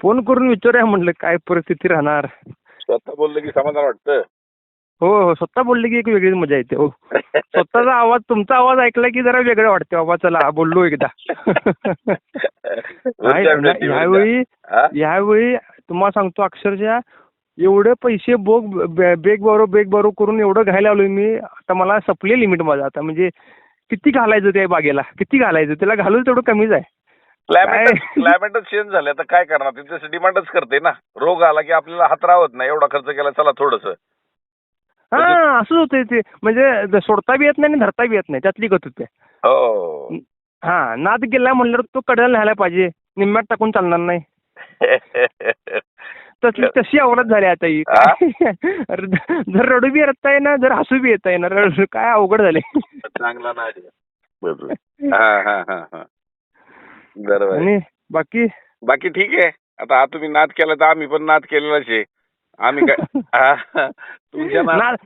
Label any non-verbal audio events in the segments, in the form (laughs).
Phone करून विचारूया म्हटलं काय परिस्थिती राहणार? स्वतः बोललं की समाधान वाटतं? हो हो स्वतः बोलले की एक वेगळीच मजा येते हो. स्वतःचा आवाज तुमचा आवाज ऐकला की जरा वेगळं वाटतं बाबा चला बोललो एकदा. (laughs) यावेळी? यावेळी तुम्हाला सांगतो अक्षरशः एवढे पैसे बोग बेग बरो बेग बरो करून एवढं घ्यायला आलोय मी आता मला सपले लिमिट माझं आता म्हणजे किती घालायचं त्या बागेला? किती घालायचं? त्याला घालून तेवढं कमीच आहे. क्लायमेट? क्लायमेटच चेंज झालं तर काय करणार? तिथे डिमांडच करते ना. रोग आला की आपल्याला हात राहत नाही. एवढा खर्च केला चला थोडस. हा असंच होतंय ते. म्हणजे सोडता बी येत नाही आणि धरता बी येत नाही. त्यातली गत होते. हो. हा नाद गेला म्हणल्यावर तो कडेला न्यायला पाहिजे. निम्म्यात टाकून चालणार नाही. (laughs) तसली तशी आवडत झाली आता ही. (laughs) जर रडू बी येत आहे ना जर हसू बी येत आहे ना रडू काय अवघड झाले. चांगला नाही बरोबर. आहे. आणि बाकी? बाकी ठीक आहे. आता हा तुम्ही नाद केला तर आम्ही पण नाद केलेलाच आहे. आम्ही काय (laughs) हा. तुमच्या नाद नाद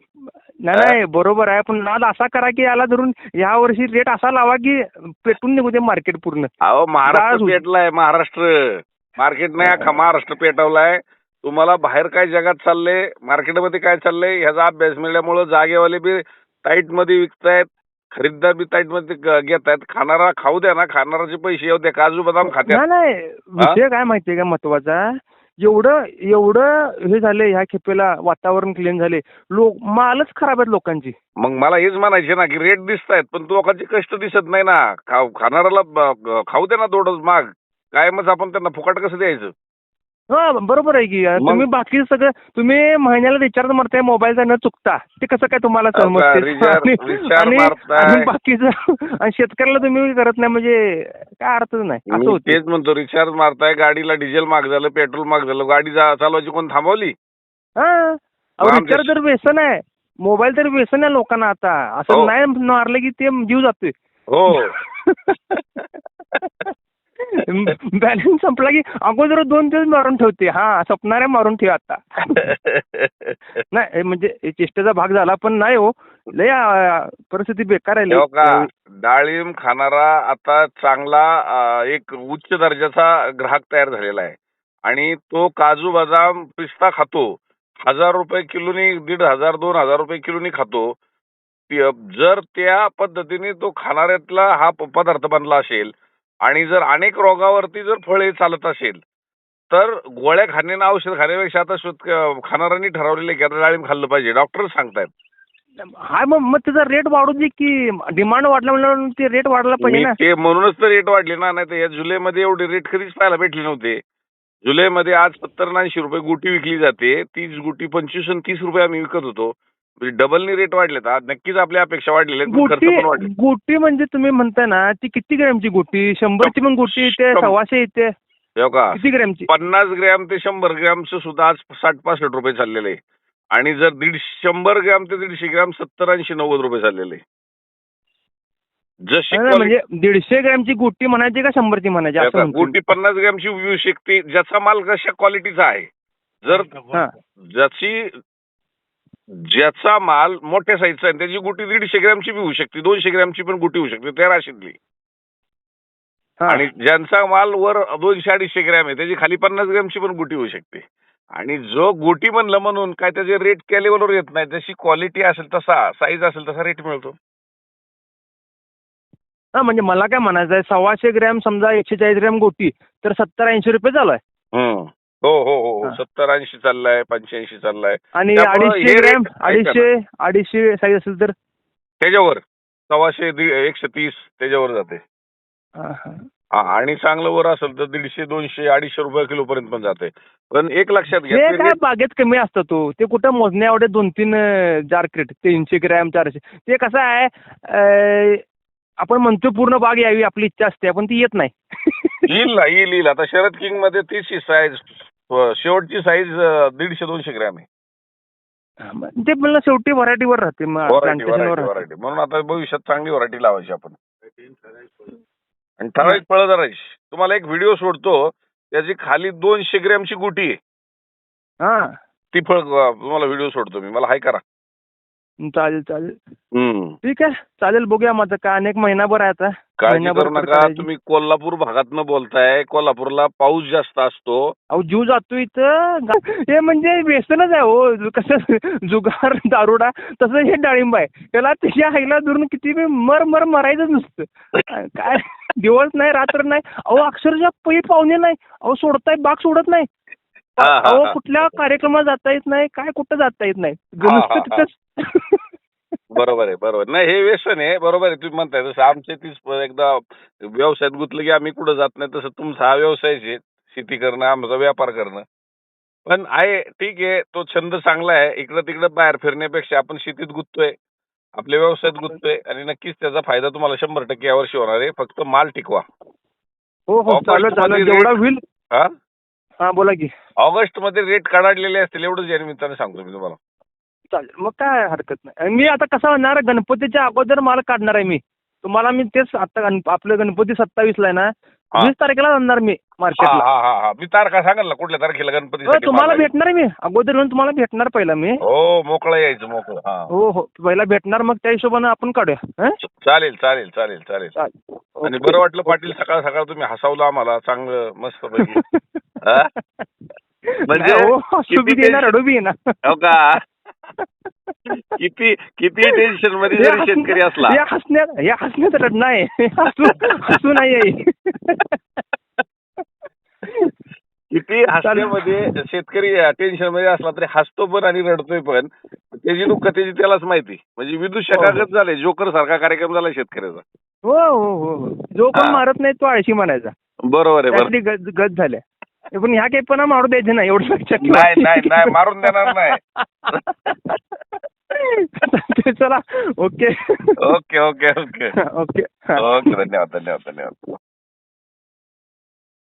नाही नाही बरोबर आहे. पण नाद असा करा की याला धरून या वर्षी रेट असा लावा की पेटून निघू दे मार्केट पूर्ण. अहो महाराष्ट्र होती. पेटलाय महाराष्ट्र. मार्केट नाही अख्खा महाराष्ट्र पेटवलाय. तुम्हाला बाहेर काय जगात चाललंय मार्केटमध्ये काय चाललंय ह्याचा अभ्यास मिळाल्यामुळं जागेवाले बी टाईटमध्ये विकतायत. खरीददार बी टाईटमध्ये ग- घेतायत. खाणारा खाऊ द्या ना. खाणाराचे पैसे येऊ द्या. काजू बदाम खात्यात. नाही नाही. विषय काय माहितीये का महत्त्वाचा? एवढं एवढं हे झाले ह्या खेपेला वातावरण क्लीन झाले. लोक मालच खराब आहेत लोकांची. मग मला हेच म्हणायचे ना की रेट दिसत आहेत पण लोकांचे कष्ट दिसत नाही ना. खाऊ खाणाऱ्याला ब- ग- खाऊ दे ना दोडच माग. कायमच आपण त्यांना फुकट कसं द्यायचं? हा बरोबर आहे की. मग? तुम्ही बाकी सगळं तुम्ही महिन्याला रिचार्ज मारताय मोबाईलचा न चुकता. ते कसं काय तुम्हाला समजते? आणि- बाकीचं आणि शेतकऱ्याला तुम्ही करत नाही म्हणजे काय अर्थच नाही. तेच म्हणतो रिचार्ज मारताय गाडीला डिझेल महाग झालं पेट्रोल महाग झालं गाडी जा- चालवायची कोण थांबवली? हा. रिचार्ज तर व्यसन आहे. मोबाईल तर व्यसन आहे लोकांना आता. हो. असं नाही मारलं की ते जीव जातोय. हो. (laughs) बॅलन्स संपला की अगोदर दोन दिवस मारून ठेवते. हा सपणाऱ्या मारून ठेव आता. (laughs) नाही हे म्हणजे हे चेष्टेचा भाग झाला पण नाही हो. लय परिस्थिती बेकार आहे का? डाळिंब खाणारा आता चांगला एक उच्च दर्जाचा ग्राहक तयार झालेला आहे. आणि तो काजू बदाम पिस्ता खातो. हजार रुपये किलोनी दीड हजार दोन हजार रुपये किलोनी खातो. जर त्या पद्धतीने तो खाणाऱ्यातला हा पदार्थ बनला असेल आणि जर अनेक रोगावरती जर फळे चालत असेल तर गोळ्या खाण्यानं औषध खाण्यापेक्षा आता शोध खाणाऱ्यांनी ठरवलेलं की आता डाळिंब खाल्लं पाहिजे. डॉक्टर सांगतायत. हाय मग मग त्याचा रेट वाढू दे की डिमांड वाढला म्हणल्यावर ते रेट वाढला पाहिजे मी ना. ते म्हणूनच तर रेट वाढले ना नाही तर या जुलैमध्ये एवढे रेट कधीच पाहायला भेटले नव्हते. जुलैमध्ये आज सत्तर ऐंशी रुपये गुटी विकली जाते. तीस गुटी पंचवीस आणि तीस रुपये आम्ही विकत होतो. डबलनी रेट वाढलेत आज नक्कीच आपल्या अपेक्षा वाढलेल्या आहेत, पण खर्च गोटी पण वाढले गोटी म्हणजे तुम्ही म्हणताय ना ती किती ग्रॅमची गोटी शंभरची पण गोटी येते. सव्वाशे येते तेव्हा का किती ग्रॅमची पन्नास ग्रॅम ते शंभर ग्रॅमचं सुद्धा आज साठ पासष्ट रुपये चाललेलं आहे आणि जर दीड शंभर ग्रॅम ते दीडशे ग्रॅम सत्तर ऐंशी नव्वद रुपये चाललेले आहे. जशी नाही, नाही, म्हणजे दीडशे ग्रॅमची गोटी म्हणायची का शंभरची म्हणायची असं आता म्हणतो मी. गुटी पन्नास ग्रॅमची विकू शकते ज्याचा माल कशा क्वालिटीचा आहे जर हा. ज्याची ज्याचा माल मोठ्या साईजचा आहे त्याची गुटी दीडशे ग्रॅमची बी होऊ शकते दोनशे ग्रॅमची पण गुटी होऊ शकते त्या राशीतली. आणि ज्यांचा माल वर दोनशे अडीचशे ग्रॅम आहे त्याची खाली पन्नास ग्रॅमची पण गुटी होऊ शकते आणि जो गुटी म्हणलं म्हणून काय त्याचे रेट त्या लेवलवर येत नाही जशी क्वालिटी असेल तसा साईज असेल तसा रेट मिळतो हा म्हणजे मला काय म्हणायचं आहे सव्वाशे ग्रॅम समजा एकशे चाळीस ग्रॅम गोटी तर सत्तर ऐंशी रुपये चालू आहे. हो हो हो हा. सत्तर ऐंशी चाललाय पंच्याऐंशी चाललाय. आणि त्यामुळं अडीचशे हे ग्रॅम rate. अडीचशे अडीचशे साईज असेल तर? त्याच्यावर. सव्वाशे एकशे तीस त्याच्यावर जाते. हा, हा. हा, आणि चांगलं वर असेल तर दीडशे दोनशे अडीचशे रुपये किलो पर्यंत पण जाते. पण एक लक्षात घ्या ते काय rate- बागेत कमी असतं तो? ते कुठं मोजण्या एवढे दोन तीन जार क्रेट तीनशे ग्रॅम चारशे. ते कसं आहे अं, आपण म्हणतो पूर्ण बाग यावी आपली इच्छा असते पण ती येत नाही. येईल ना येईल येईल. आता शरद किंगमध्ये तीसची साईज शेवटची साईज दीडशे दोनशे ग्रॅम आहे. हा, मग ते मला शेवटी व्हरायटीवर राहते व्हरायटी प्लांटेशनवर व्हरायटी राहते. म्हणून आता भविष्यात चांगली व्हरायटी लावायची आपण. आणि ठराविक फळं धरायची तुम्हाला एक व्हिडिओ सोडतो. त्याची खाली दोनशे ग्रॅमची गुटी आहे. हा. ती फळ तुम्हाला व्हिडिओ सोडतो मी. मला हाय करा. चालेल चालेल. हम्म. ठीक आहे. चालेल बघूया मग आता काय अनेक महिनाभर आहे आता. काळजी महिनाभर करू नका. करायची. तुम्ही कोल्हापूर भागातनं बोलताय. कोल्हापूरला पाऊस जास्त असतो. अहो जीव जातो इथं. गा- हे म्हणजे व्यसनच आहे हो. कसं (laughs) जुगार दारुडा तसं हे डाळिंब आहे. त्याला त्याच्या आईला धरून किती बी मर मर मरायचं नुसतं. काय? दिवस नाही रात्र नाही. अहो अक्षरशः पै पाहुणे नाही. अहो सोडताय बाग सोडत नाही. अहो हा. कुठल्या कार्यक्रमात जाता येत नाही काय कुठं जाता येत नाही? नुसतं. तिथंच. बरोबर आहे बरोबर नाही हे व्यसन आहे बरोबर आहे तुम्ही म्हणताय. तसं आमच्या तीच एकदा व्यवसायात गुंतलं की आम्ही कुठं जात नाही तसं तुमचा हा व्यवसायच आहे. शेती करणं आमचा व्यापार करणं. पण आहे ठीक आहे तो छंद चांगला आहे. इकडं तिकडं बाहेर फिरण्यापेक्षा आपण शेतीत गुंततोय आपल्या व्यवसायात गुंततोय आणि नक्कीच त्याचा फायदा तुम्हाला शंभर टक्के यावर्षी होणार आहे. फक्त माल टिकवा. हो हो चालेल चालेल. जेवढा होईल हा बोला की. ऑगस्टमध्ये रेट कडाडलेले असतील एवढंच या निमित्ताने सांगतो मी तुम्हाला. चालेल मग काय हरकत नाही. मी आता कसं होणार गणपतीच्या अगोदर माल काढणार आहे मी. तुम्हाला मी तेच आता गण आपलं गणपती सत्तावीसला आहे ना. वीस तारखेला जाणार मी मार्केटला. हा हा हा. मी तारखा सांगाल ना कुठल्या तारखेला गणपती हो तुम्हाला भेटणार मी. अगोदर येऊन तुम्हाला भेटणार पहिला मी. हो मोकळं यायचं मोकळं. हा. हो हो. पहिला भेटणार मग त्या हिशोबानं आपण काढूया हं? चालेल चालेल चालेल चालेल. चालेल. आणि. बरं वाटलं पाटील सकाळ सकाळ तुम्ही हसावलं आम्हाला चांगलं मस्त पैकी (laughs) हा? म्हणजे हो, हसू बी किती देणार रडू बी येणार. हो का? किती किती टेन्शनमध्ये हे जरी शेतकरी असला. हे हसण्यात हे हसण्यात रडणं आहे. हे हसू हसू नाही आहे. किती हसण्यामध्ये शेतकरी टेन्शनमध्ये असला तरी हसतो पण आणि रडतोय पण. त्याची दुःख त्याची त्यालाच माहिती. म्हणजे विदूषकागत झाले जोकर सारखा कार्यक्रम झाला शेतकऱ्याचा. हो हो हो हो. जो पण हा. मारत नाही तो आळशी म्हणायचा बरोबर आहे गत झाल्या. हे पण ह्या काही पण मारू द्यायचे नाही एवढं लक्षात. नाही नाही मारून देणार नाही. (laughs) चला okay okay okay okay okay हा. ओके धन्यवाद धन्यवाद धन्यवाद